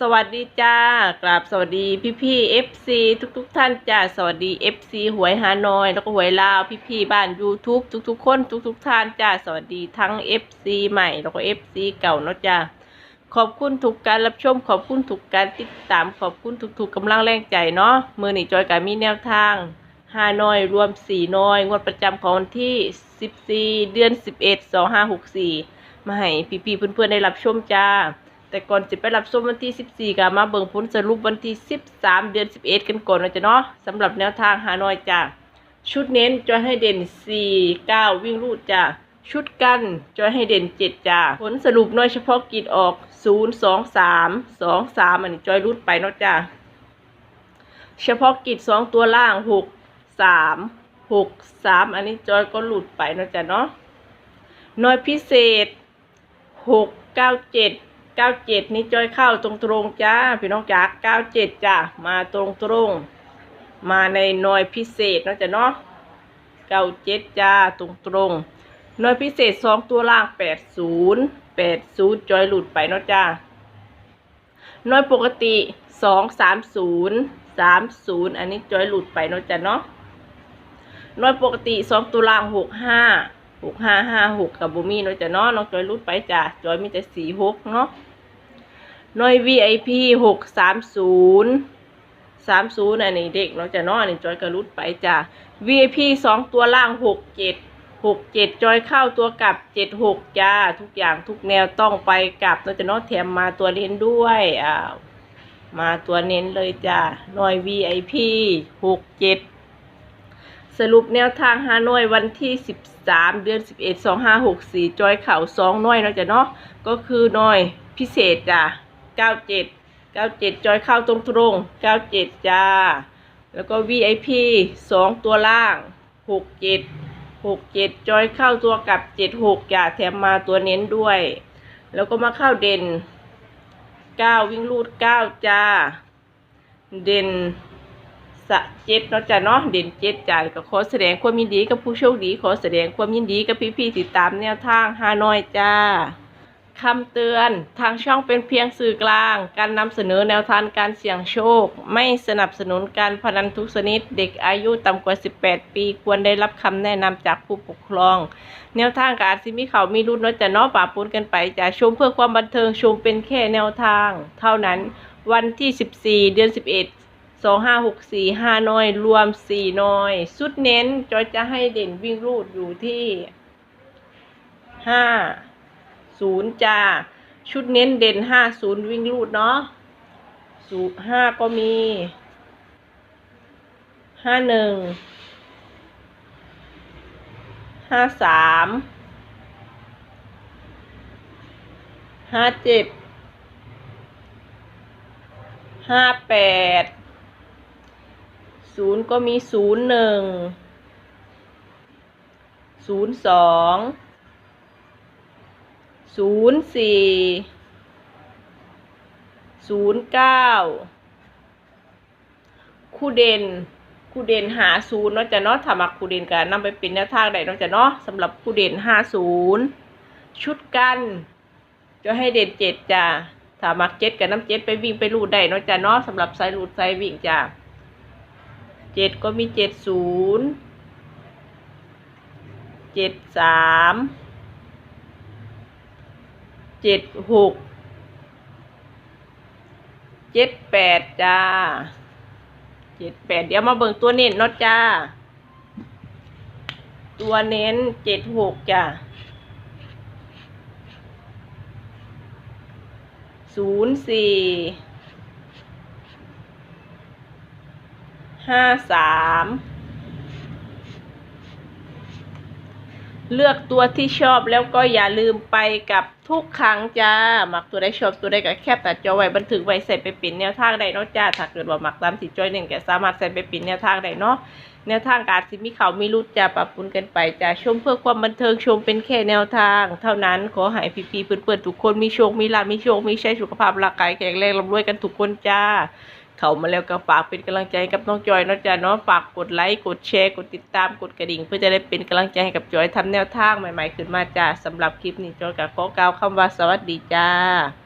สวัสดีจ้ากราบสวัสดีพี่พี่เอฟซีทุกทุกๆท่านจ้าสวัสดีเอฟซีหวยฮานอย แล้วก็หวยลาวพี่พี่ๆบ้าน YouTube ทุกทุกๆคนทุกทุกๆท่านจ้าสวัสดีทั้งเอฟซีใหม่แล้วก็เอฟซีเก่าเนาะจ้าขอบคุณทุกการรับชม ขอบคุณทุกการติดตามขอบคุณทุกๆกำลังแรงใจเนาะมือหนีจอยกับมีแนวทางฮานอยรวมสี่น้อย งวดประจำของวันที่สิบสี่เดือนสิบเอ็ดสองห้าหกสี่มาให้พี่พี่ๆเพื่อนๆได้รับชมจ้า แต่ก่อนจะไปรับชมวันที่ 14ก็มาเบิ่งผลสรุปวันที่ 13 เดือน 11 กันก่อนนะจ๊ะเนาะสำหรับแนวทางฮานอยจ้ะชุดเน้นจอยให้เด่น 4 9 วิ่งรูดจ้ะชุดกันจอยให้เด่น 7จ้ะผลสรุปน้อยเฉพาะกิจออก 0 2 3 2 3 อันนี้จอยรูดไปเนาะจ้ะเฉพาะกิจ 2 ตัวล่าง 6 3 6 3 อันนี้จอยก็หลุดไปเนาะจ้ะเนาะน้อยพิเศษหกเก้า เก้าเจ็ดนี่จอยเข้าตรงตรงจ้าพี่น้องจ๋าเก้าเจ็ดจ้ามาตรงตรงมาในหน่วยพิเศษนะจ้ะเนาะเก้าเจ็ดจ้าตรงตรงหน่วยพิเศษสองตัวล่างแปดศูนย์แปดศูนย์จอยหลุดไปเนาะจ้าหน่วยปกติสองสามศูนย์สามศูนย์อันนี้จอยหลุดไปเนาะจ้ะเนาะหน่วยปกติสองตัวล่างหกห้า หกห้าห้าหกกับบูมี่เนาะจ้ะเนาะน้องจอยรุดไปจ้ะจอยมีแต่สี่หกเนาะหน่วย VIP หกสามศูนย์สามศูนย์อันนี้เด็กเนาะจ้ะเนาะอันนี้จอยก็รุดไปจ้ะ VIP สองตัวล่างหกเจ็ดหกเจ็ดจอยเข้าตัวกลับเจ็ดหกจ้า ทุกอย่างทุกแนวต้องไปกลับเนาะจ้ะเนาะแถมมาตัวเน้นด้วยอ้าวมาตัวเน้นเลยจ้ะหน่วย VIP หกเจ็ด สรุปแนวทางฮานอยวันที่ 13 เดือน 11 2564 จอยเข่า2น้อยเนาะจ้ะเนาะก็คือน้อยพิเศษจ้ะ97 97 จอยเข้าตรงตรง97 จ้า แล้วก็ VIP 2 ตัวล่าง 67 67 จอยเข้าตัวกับ 76 จ้ะแถมมาตัวเน้นด้วย แล้วก็มาเข้าเด่น 9 วิ่งรูด 9 จ้า เด่น สะเจ็ดเนาะจ้ะเนาะเด่นเจ็ดจ่ายก็ขอแสดงความยินดีกับผู้โชคดี ขอแสดงความยินดีกับพี่ๆติดตามแนวทางฮานอยจ้าคำเตือนทางช่องเป็นเพียงสื่อกลาง การนำเสนอแนวทางการเสี่ยงโชค ไม่สนับสนุนการพนันทุกชนิด เด็กอายุต่ำกว่า 18 ปีควรได้รับคำแนะนำจากผู้ปกครอง แนวทางการสิมีเขามีรุ่นเนาะจ้ะเนาะป่าปูนกันไปจะชมเพื่อความบันเทิงชมเป็นแค่แนวทาง เท่านั้นวันที่ 14 เดือน 11 สองห้าหกสี่ห้าน้อย รวมสี่น้อย สุดเน้นจอยจะให้เด่นวิ่งรูดอยู่ที่ห้าศูนย์จ้า ชุดเน้นเด่นห้าศูนย์วิ่งรูดเนาะศูห้าก็มีห้าหนึ่งห้าสามห้าเจ็ดห้าแปด ศูนย์ก็มีศูนย์หนึ่งศูนย์สองศูนย์สี่ศูนย์เก้าคู่เด่นคู่เด่นหาศูนย์เนาะจะเนาะถ้ามักคู่เด่นกันนำไปเป็นแนวทางใดเนาะจะเนาะสำหรับคู่เด่นห้าศูนย์ชุดกันจะให้เด่นเจ็ดจ้ะถ้ามักเจ็ดกับน้ำเจ็ดไปวิ่งไปรูดได้เนาะจ้ะเนาะสำหรับสายรูดสายวิ่งจ้ะ เจ็ดก็มีเจ็ดศูนย์เจ็ดสามเจ็ดหกเจ็ดแปดจ้าเจ็ดแปดเดี๋ยวมาเบิ่งตัวเน้นเนาะจ้า ตัวเน้นเจ็ดหกจ้าศูนย์สี่ ห้าสามเลือกตัวที่ชอบแล้วก็อย่าลืมไปกับทุกครั้งจ้าหมักตัวได้ชอบตัวได้ก็แคบตัดจอไว้บันทึกไว้ใส่ไปปิ่นแนวทางได้เนาะจ้าถ้าเกิดว่าหมักตามสิจอยหนึ่งแกสามารถใส่ไปปิ่นแนวทางได้เนาะแนวทางการสิมีเขามีรุดจะปรับปรุงกันไปจะชมเพื่อความบันเทิงชมเป็นแค่แนวทาง เท่านั้นขอให้พี่ๆเพื่อนๆทุกคนมีโชคมีลาภมีโชคมีชัยสุขภาพร่างกายแข็งแรงร่ำรวยกันทุกคนจ้า เข้ามาแล้วก็ฝากเป็นกำลังใจกับน้องจอยนะจ้าเนาะฝากกดไลค์กดแชร์กดติดตามกดกระดิ่ง เพื่อจะได้เป็นกำลังใจให้กับจอยทำแนวทางใหม่ ๆ ขึ้นมาจ้าสำหรับคลิปนี้จอยกับขอกล่าวคำว่าสวัสดีจ้า